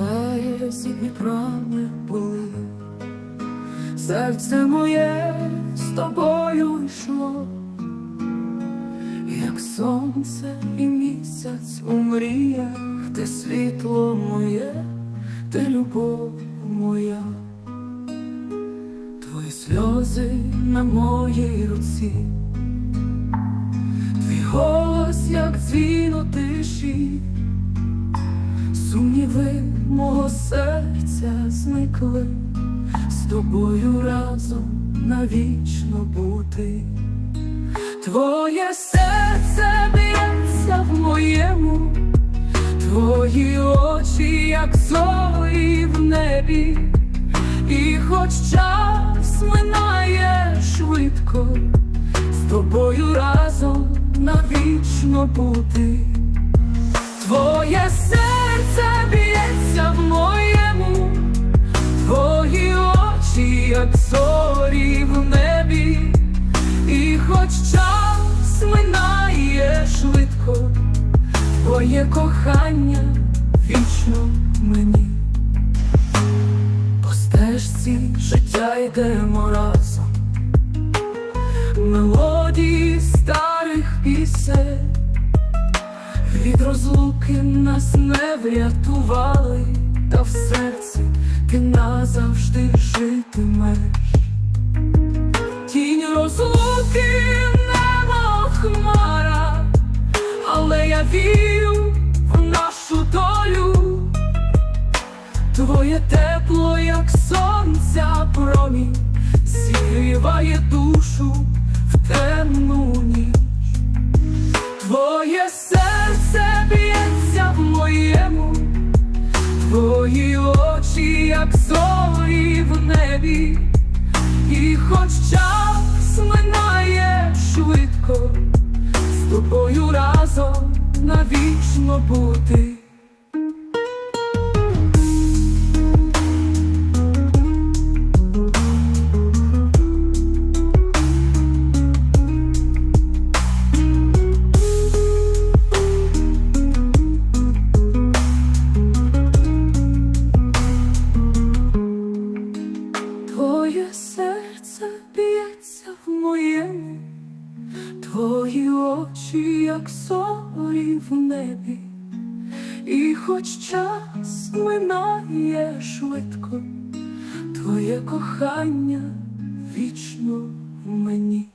березі вітрами були, серце моє з тобою йшло, як сонце і місяць у мріях, ти світло моє, ти любов моя, твої сльози на моїй руці. Твій голос, як дзвін у тиші, сумніви мого серця зникли, з тобою разом навічно бути. Твоє серце б'ється в моєму, твої очі, як зорі в небі, і хоч час минає швидко з тобою разом навічно бути. Час минає швидко, твоє кохання вічно мені. По стежці життя йдемо разом мелодії старих пісень від розлуки нас не врятували, та в серці ти назавжди житимеш. Розлуки нема хмара, але я вірю в нашу долю. Твоє тепло, як сонця промінь, зігріває душу в темну ніч. Твоє серце б'ється в моєму, твої очі, як зорі в небі, і хоч час навічно бути. Твоє серце твої очі, як зорі в небі, і хоч час минає швидко, твоє кохання вічно в мені.